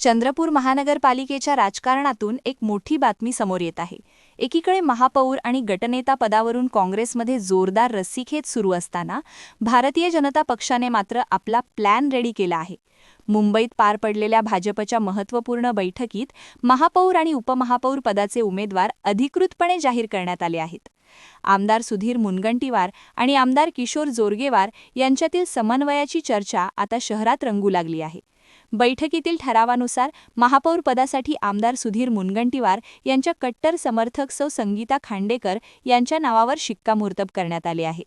चंद्रपूर महानगरपालिकेच्या राजकारणातून एक मोठी बातमी समोर येत आहे. एकीकडे महापौर आणि गटनेता पदावरून काँग्रेसमध्ये जोरदार रस्सीखेच सुरू असताना भारतीय जनता पक्षाने मात्र आपला प्लॅन रेडी केला आहे. मुंबईत पार पडलेल्या भाजपच्या महत्त्वपूर्ण बैठकीत महापौर आणि उपमहापौर पदाचे उमेदवार अधिकृतपणे जाहीर करण्यात आले आहेत. आमदार सुधीर मुनगंटीवार आणि आमदार किशोर जोरगेवार यांच्यातील समन्वयाची चर्चा आता शहरात रंगू लागली आहे. बैठकीतील ठरावानुसार महापौर पदासाठी आमदार सुधीर मुनगंटीवार यांच्या कट्टर समर्थक सौ संगीता खांडेकर यांच्या नावावर शिक्कामोर्तब करण्यात आले आहे.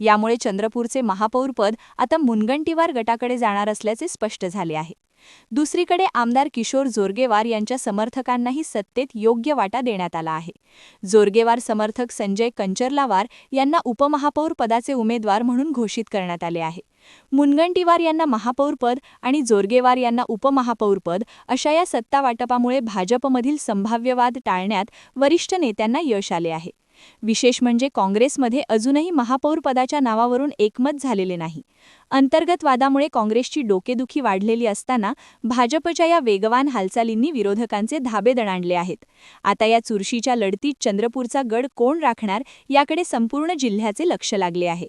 यामुळे चंद्रपूरचे महापौरपद आता मुनगंटीवार गटाकडे जाणार असल्याचे स्पष्ट झाले आहे. दुसरीकडे आमदार किशोर जोरगेवार यांच्या समर्थकांनाही सत्तेत योग्य वाटा देण्यात आला आहे. जोरगेवार समर्थक संजय कंचरलावार यांना उपमहापौर पदाचे उमेदवार म्हणून घोषित करण्यात आले आहे. मुनगंटीवार यांना महापौरपद आणि जोरगेवार यांना उपमहापौरपद अशा या सत्तावाटपामुळे भाजपमधील संभाव्यवाद टाळण्यात वरिष्ठ नेत्यांना यश आले आहे. विशेष म्हणजे काँग्रेसमध्ये अजूनही महापौरपदाच्या नावावरून एकमत झालेले नाही. अंतर्गत वादामुळे काँग्रेसची डोकेदुखी वाढलेली असताना भाजपच्या या वेगवान हालचालींनी विरोधकांचे धाबे दणाणले आहेत. आता या चुरशीच्या लढतीत चंद्रपूरचा गड कोण राखणार याकडे संपूर्ण जिल्ह्याचे लक्ष लागले आहे.